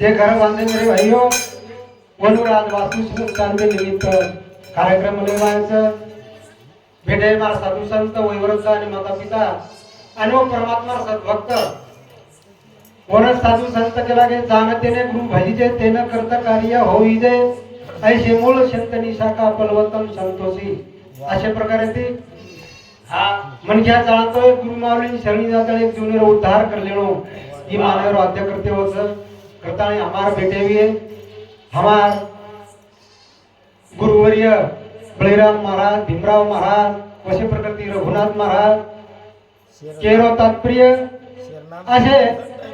जे घर बांधे मेरे भाइयों वनुराज वास्तु शांती निमित्त कार्यक्रम मनवायचं भेटे मार साधू संत वैवृद्ध आणि माता पिता आणि व परमात्मा सद्भक्त वरच साधू संत केला गे जाणतेने गुरु भजिजे तेन करत कार्य होई दे ऐसे मूळ शंत निशाखा पलवतम संतोषी. अशा प्रकारे ती हा मनख्या चालतोय गुरु माऊली शरणी जातळे एक जीवनेर उद्धार करलेलो. ही मानवर राज्य करते होत. करताने हमार भेटेवी हमार गुरुवर्य बळीराम महाराज भीमराव महाराज वशे प्रकृती रघुनाथ महाराज केरो तात्प्रिय असे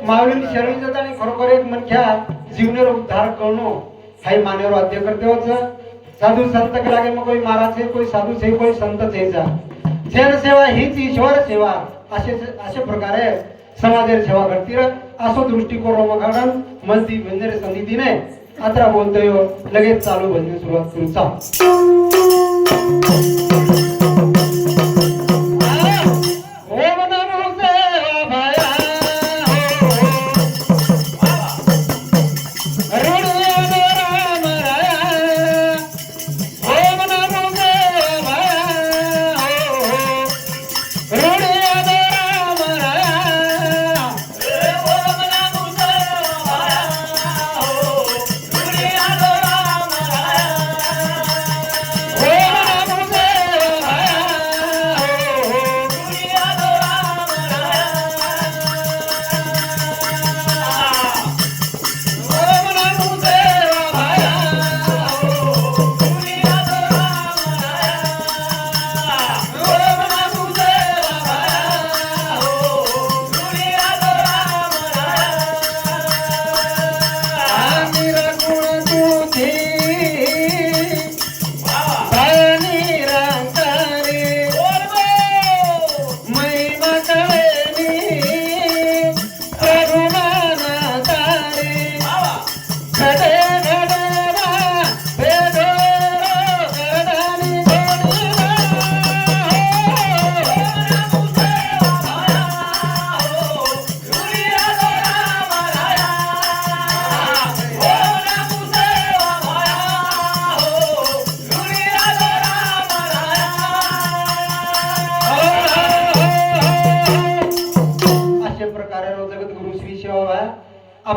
माऊली जात आणि खरोखर एक मनख्या जीवनेर उद्धार करणं हाई मान्यवर वाद्य करते होत साधू संत के लागे मग कोई महाराज आहे कोई साधू से कोई संत सेचा जन सेवा हीच ईश्वर सेवा असे असे प्रकारे समाजेर सेवा करतील असो दृष्टिकोन मगाडन मनती बंजरे समितीने आता बोलतोय लगेच चालू भजन सुरुवात करूचा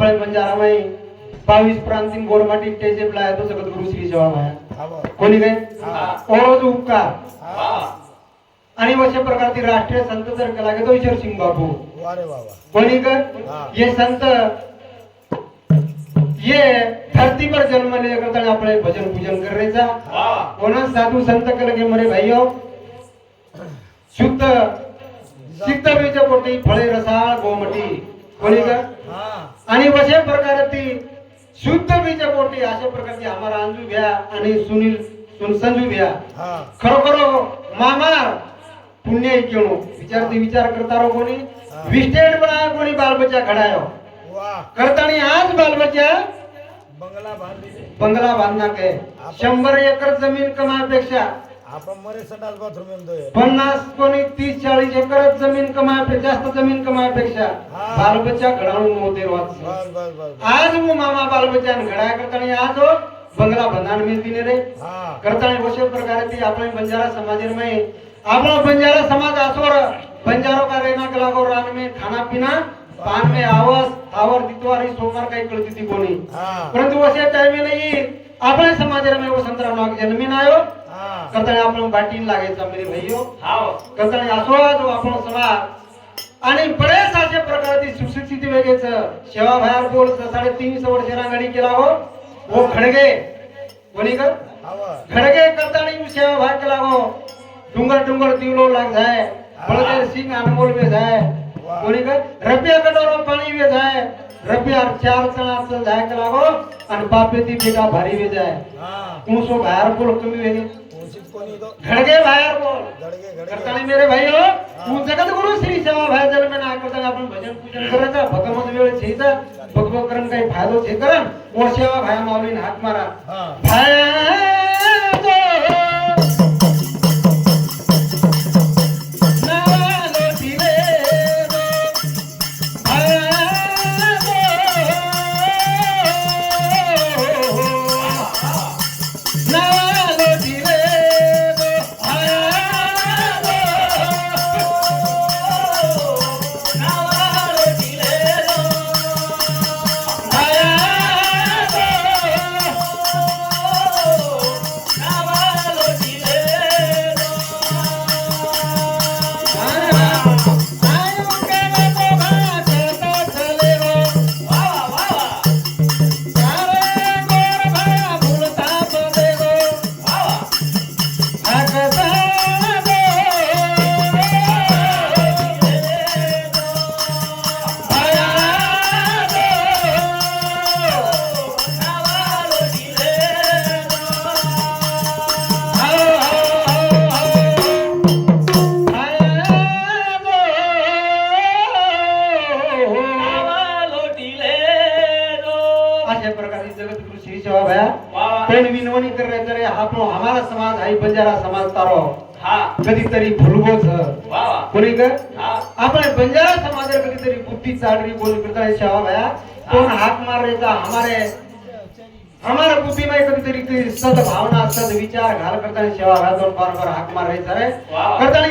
आपले बंजारामाई बावीस प्रांतीन गोरमाटी टेजे प्लाय तो जगद्गुरु श्री शिवाबाई कोणी काय? ओरोज उपकार. आणि अशा प्रकारची राष्ट्रीय संत जर केला गेला तो ईश्वर सिंग बाबू. कोणी कर हा. ये संत. ये धरती पर जन्म ले करता आपले भजन पूजन करायचा कोण साधू संत केलं की मरे भाईयो शुद्ध सिद्ध बीज पोटी फळे रसाळ गोमटी कोणी कर आणि अशा प्रकारे ती शुद्ध बीज पोटी अशा प्रकारची आम्हाला अंजू घ्या आणि सुनील सुन संजू घ्या खरोखर मामा पुण्य केणो विचार ते विचार करता रो कोणी. विस्टेड बना कोणी बालबच्चा घडायो. वा. करतानी आज बालबच्चा बंगला बांधना के शंभर एकर जमीन कमायपेक्षा पन्नास कोणी तीस चाळीस एकरच जमीन कमायापेक्षा जास्त जमीन कमायापेक्षा बालबच्चा घडावून मोते आज मु मामा बालबच्या घडाया करताना आज बंगला बंधान मिळती रे. करताना वशे प्रकारे ती आपण बंजारा समाज आपला बंजारा समाज असोर बंजारो का रेना कला रान में खाना पीना पान में आवस आवर दितवार ही सोमवार काही कळती ती कोणी. परंतु वशे टाइम नाही. आपल्या समाजाला में वसंतराव नाग जन्मीन आयो. हा करताना आपण बाटीन लागायचा मेरे भाईयो. हाव. करताना असो जो आपण समाज आणि बरेच अशा प्रकारची सुशिक्षित वेगळेच. सेवा बाहेर बोल साडेतीनशे वर्ष रांगडी केला हो. वो खडगे. कोणी कर हवा. खडगे करताना सेवा भाग केला हो. डुंगर डुंगर दिवलो लाग जाय. बळदेव सिंग अनमोल वे जाय. वाह. कोणी कर रबिया कटोरा पाणी वे जाय. रबिया चार चणा जाय केला हो. आणि बापेती बेटा भारी वे जाय. हा. तू सो बाहेर बोल कमी वेगे खडगे बाहेर बोल. गडगे मेरे भाई हो. तू जगत गुरु श्री सेवा भाई जल में ना करता आपण भजन पूजन करायचं भगवत वेळ छेचा भगवत करण काही फायदो छे करण ओ सेवा भाई माऊलीन हात मारा. हा. भाया आपण हमारा समाज आहे बंजारा समाज तारो कधीतरी भुलगोच कोणी कर आपण बंजारा समाजाला कधीतरी बुद्धी चाडरी बोल करता है सेवा भया कोण हाक मार रेचा हमारे हमारा बुद्धि में काही सद भावना सद विचार घाल करता है सेवा भया दोन बार बार हाक मार रेचा रे करता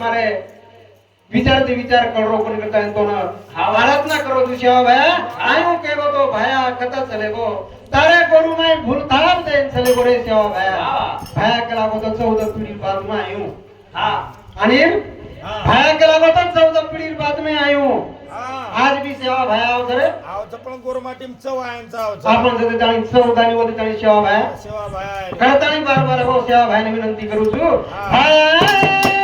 मारे विचार ते विचार करो कोणी करता तो ना हा. भारत ना करो तू के गो भाया कथा चले गो तारे कोरू माई भूल थाप दे चले गो रे सेवा भाया. भाया केला गो तो चौदा पिढी आयु हा आणि हा भाया केला गो तो चौदा पिढी बाद में आयु हा सेवा भाया अवसरे आवचं पण गोरमाटीम चव आहे आवचं आपण जर जाणी चौदानी व जाणी सेवा भाया. सेवा बाय करताना बार बार भाऊ भाईने विनंती करू हा.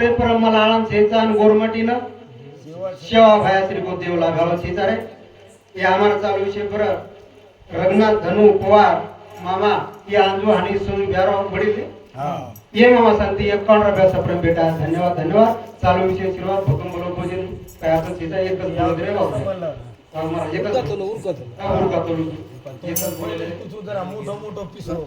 रे परम मला आळम छेचा आणि गोरमटीनं. शिवा सेवा भाया श्री देव लागावा छेचा रे हे आम्हाला चालू विषय बरं रघुनाथ धनु पवार मामा ये आंजू हानी सोनू ब्याराव वडील. हा. ये मामा सांगते एकावन्न रुपया सप्रम भेटा धन्यवाद धन्यवाद. चालू विषय शिरवाद भक्कम बोलो भोजन. काय आपण सीता एकच बोलत रे बाबा एकच हा, उरका तोलू. एकच बोलले. तू जरा मोठं मोठं पिसरो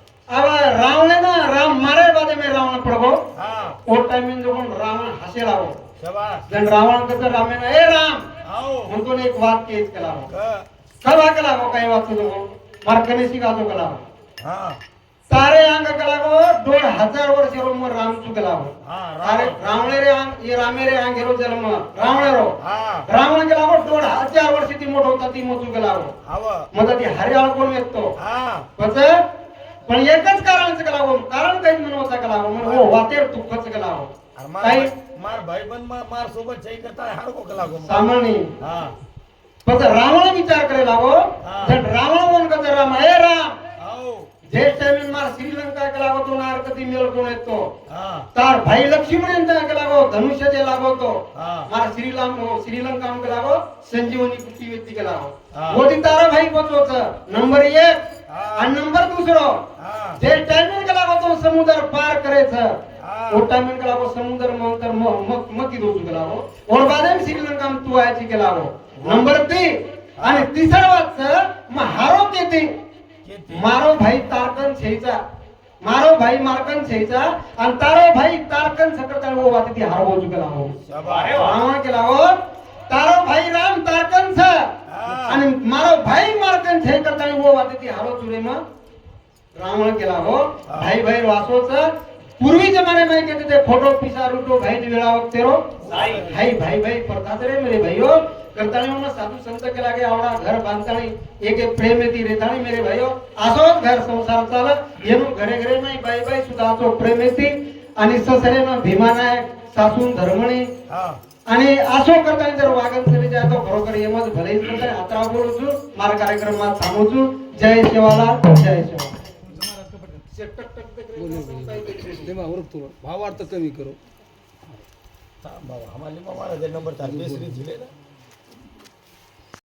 আবার রাবণে না রাম মারার বাদে মে রাবণ পড়বো ওর টাইমে যখন রাবণ হাসে রাবো যেন রাবণ কে রামে না এ রাম हमको एक बात केस कलावो कला कलावो काही वाच लोको मार्कने शिकावतो कलावो सारे अंग कलावो दोन हजार वर्ष रोम रामचू कलावो अरे रावणे रे अंग ये रामे रे अंग हेरो जन्म रावणे रो रावण कलावो दोन हजार वर्ष ती मोठ होता ती मोचू कलावो मग ती हरियाळ कोण व्यक्तो कसं पण एकच कारणच गलाव कारण काही म्हणून गलाव म्हणून हो वाते तुपच गलाव काही मार भाई बन मार मार सोबत करता हार को सामान्य. हां. रावण विचार करे लागो रावण मन राम? हे राम! जे टाइम मार श्रीलंका गलाव तो नार कधी मेल कोण येतो तार भाई लक्ष्मण यांचा लागो धनुष्य जे लागवतो मार श्रीलाम हो, श्रीलंका गलाव संजीवनी कृती व्यक्ती गलाव मोठी तारा भाई पोचवच नंबर एक. और नंबर दूसरो जे टाइमिंग के लागो तो समुद्र पार करे छ वो टाइमिंग के लागो समुद्र मंतर मकी दोजू के लागो और बादेम श्रीलंका में तू आयची के लागो. नंबर 3 आणि तिसरा वाच महारो केते. मारो भाई तारकन छेचा मारो भाई मारकन छेचा आणि तारो भाई तारकन सकरचा वो वाती ती हारो बोजू के लागो. शाबाश हारो के लागो. तारो भाई राम तारकन छ हा. आणि मारो भाई मारकन छे करता वो वाती ती हारो चुरे मग रावण के लागो हा. भाई भाई वासोच. पूर्वी जमाने में कहते थे फोटो पिसा रूटो भाई वेळा वक्तेरो भाई भाई भाई प्रथा रे मेरे भाइयों करताणी म्हणून साधू संत के लागे आवडा घर बांधताणी एक एक प्रेम येती रेताणी मेरे भाइयों असोच घर संसार चाल येनु घरे घरे नाही बाई बाई सुद्धा असो प्रेम येती आणि ससरे ना भीमानायक सासून धर्मणी. हा. आणि असो करताना जर वागन सरी जातो खरोखर येमच भले आता आत्रा मार कार्यक्रमात थांबवतो. जय शिवाला जय शिवाला भावार्थ कमी करू बाबा हमारे नंबर चालू बेसरी ना